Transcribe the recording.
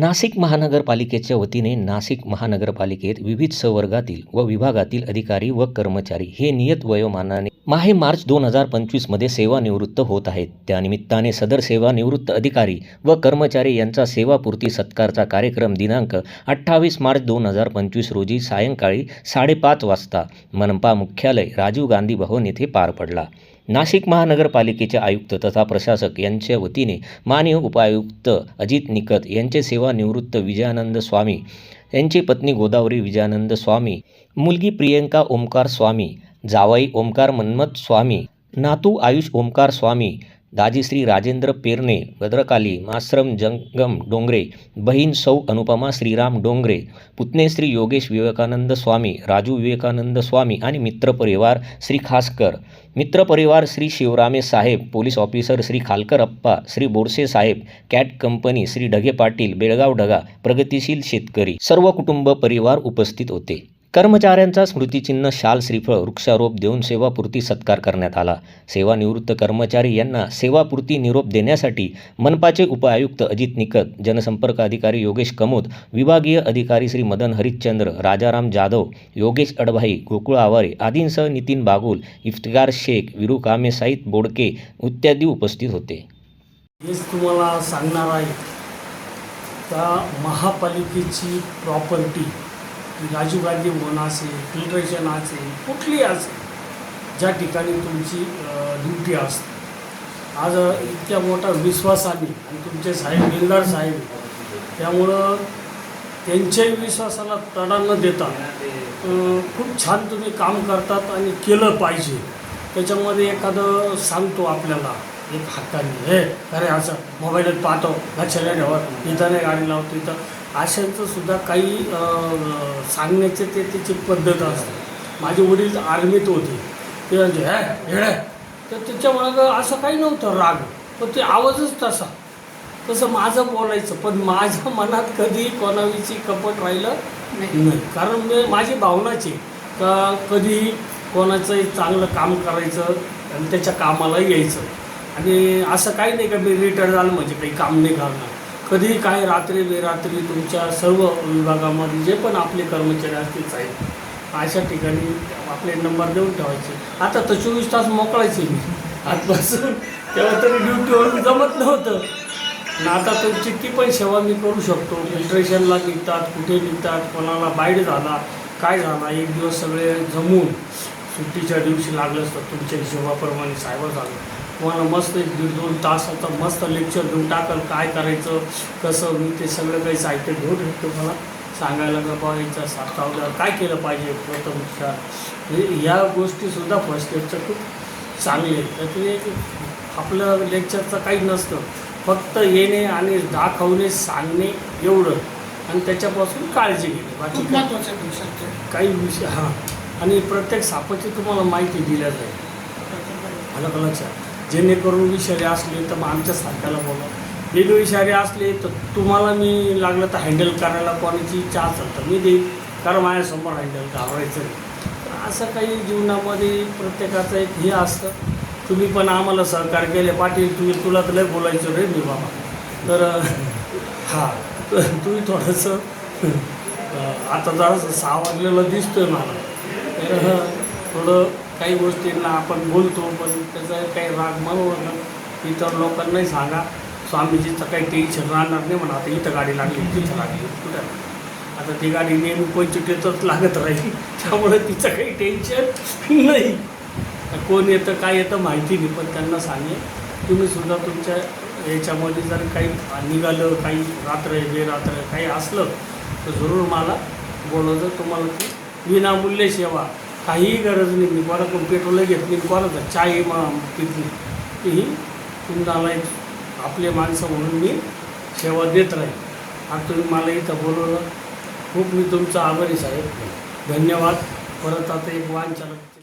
नाशिक महानगरपालिकेच्या वतीने नाशिक महानगरपालिकेत विविध संवर्गातील व विभागातील अधिकारी व कर्मचारी हे नियत वयोमानाने माहे मार्च दोन हजार पंचवीसमध्ये सेवानिवृत्त होत आहेत. त्यानिमित्ताने सदर सेवानिवृत्त अधिकारी व कर्मचारी यांचा सेवापूर्ती सत्कारचा कार्यक्रम दिनांक अठ्ठावीस मार्च दोन हजार पंचवीस रोजी सायंकाळी साडेपाच वाजता मनपा मुख्यालय राजीव गांधी भवन येथे पार पडला. नाशिक महानगरपालिकेचे आयुक्त तथा प्रशासक यांच्या वतीने माननीय उपायुक्त अजित निकत यांचे सेवानिवृत्त विजयानंद स्वामी यांची पत्नी गोदावरी विजयानंद स्वामी मुलगी प्रियंका ओमकार स्वामी जावाई ओमकार मन्मथ स्वामी नातू आयुष ओमकार स्वामी दाजीश्री राजेंद्र पेरणे भद्रकाली माश्रम जंगम डोंगरे बहीण सौ अनुपमा श्रीराम डोंगरे पुतणे श्री योगेश विवेकानंद स्वामी राजू विवेकानंद स्वामी आणि मित्रपरिवार श्री खासकर. मित्रपरिवार श्री शिवरामे साहेब पोलीस ऑफिसर श्री खालकर अप्पा श्री बोरसे साहेब कॅट कंपनी श्री ढगे पाटील बेळगाव ढगा प्रगतिशील शेतकरी सर्व कुटुंब परिवार उपस्थित होते. कर्मचाऱ्यांचा स्मृतिचिन्ह शाल श्रीफळ वृक्षारोप देऊन सेवापूर्ती सत्कार करण्यात आला. सेवानिवृत्त कर्मचारी यांना सेवापूर्ती निरोप देण्यासाठी मनपाचे उपआयुक्त अजित निकत जनसंपर्क अधिकारी योगेश कमोद विभागीय अधिकारी श्री मदन हरिश्चंद्र राजाराम जाधव योगेश अडभाई गोकुळ आवारे आदींसह नितीन बागुल इफ्तिकार शेख विरू कामे साईत बोडके इत्यादी उपस्थित होते. हेच तुम्हाला सांगणार आहे का महापालिकेची प्रॉपर्टी राजीव गांधी भवन असेल फिल्ट्रेशन असेल कुठली असेल ज्या ठिकाणी तुमची ड्युटी असते. आज इतक्या विश्वास विश्वासाने आणि तुमचे साहेब बिल्डर साहेब त्यामुळं त्यांच्याही विश्वासाला तडा न देता खूप छान तुम्ही काम करतात आणि केलं पाहिजे. त्याच्यामध्ये एखादं सांगतो आपल्याला. एक हक्काने हे अरे असं मोबाईलात पाहतो लक्षाला ठेवा इथं नाही गाडी लावतो इथं. अशांचं सुद्धा काही सांगण्याचे ते त्याची पद्धत असते. माझे वडील आर्मीत होते. ते म्हणजे हे येडे. तर त्याच्या मागं असं काही नव्हतं राग पण ते आवाजच तसा. तसं माझं बोलायचं पण माझ्या मनात कधी कोणाविषयी कपट राहिलं नाही. कारण मी माझी भावनाची का कधी कोणाचंही चांगलं काम करायचं आणि त्याच्या कामाला यायचं. आणि असं काही नाही का मी रिटायर झालं म्हणजे काही काम नाही करणार कधी काही रात्री बेरात्री तुमच्या सर्व विभागामध्ये जे पण आपले कर्मचारी असतील साहेब अशा ठिकाणी आपले नंबर देऊन ठेवायचे. आता तर चोवीस तास मोकळायचे मी. आजपासून तेव्हा तरी ड्युटीवरून जमत नव्हतं. आणि आता तुमची ती पण सेवा मी करू शकतो. फिल्ट्रेशनला निघतात कुठे निघतात कोणाला बाईट झाला काय झाला एक दिवस सगळे जमून सुट्टीच्या दिवशी लागलं असतं. तुमच्या हिशोबाप्रमाणे सायबर झालं. तुम्हाला मस्त एक दीड दोन तासाचं मस्त लेक्चर देऊन टाकल काय करायचं कसं मी ते सगळं काही साहित्य घेऊन येतो मला सांगायला का बाबा याच्या साठावल्यावर काय केलं पाहिजे प्रथम उपचार या गोष्टीसुद्धा फर्स्ट एडचं खूप चांगले आहेत. तर ते एक आपलं लेक्चरचं काही नसतं. फक्त येणे आणि दाखवणे सांगणे एवढं. आणि त्याच्यापासून काळजी घेणे. बाकी काही- विषय हां. आणि प्रत्येक सापाची तुम्हाला माहिती दिल्या जाईल. आलं का लक्षात जेणेकरून विषारी असले तर मग आमच्या सारख्याला बोला. बिन विषारी असले तर तुम्हाला मी लागलं तर हँडल करायला कोणाची इच्छा असेल तर मी देईन. कारण माझ्यासमोर हँडल घाबरायचं नाही. असं काही जीवनामध्ये प्रत्येकाचं एक हे असतं. तुम्ही पण आम्हाला सहकार्य केले पाटील तुम्ही तुला तर लय बोलायचं रे मी बाबा. तर हां तुम्ही थोडंसं आता जरा सहा वाजलेलं दिसतोय मला. तर थोडं काही गोष्टींना आपण बोलतो पण त्याचा काही राग म्हणू इतर लोकांनाही सांगा. स्वामीजीचं काही टेन्शन राहणार नाही म्हणा. आता इथं गाडी लागली तिथं लागली कुठं आता ती गाडी नेहमी पंचवीसच लागत राहिली. त्यामुळे तिचं काही टेन्शन नाही. कोण येतं काय येतं माहिती नाही पण त्यांना सांगे तुम्ही सुद्धा तुमच्या याच्यामध्ये जर काही निघालं काही रात्र बेरात्र काही असलं तर जरूर मला बोलवतं तुम्हाला ती विनामूल्य सेवा काहीही गरज नाही. मी कोणाकडून पेट्रोल घेत नाही कोणाचं चाय मग पित नाही. तीही तुम्हाला एक आपले माणसं म्हणून मी सेवा देत राहील आज तुम्ही मला इथं बोलवलं खूप मी तुमचा आभारी साहेब. धन्यवाद. परत आता एक वाहन चालक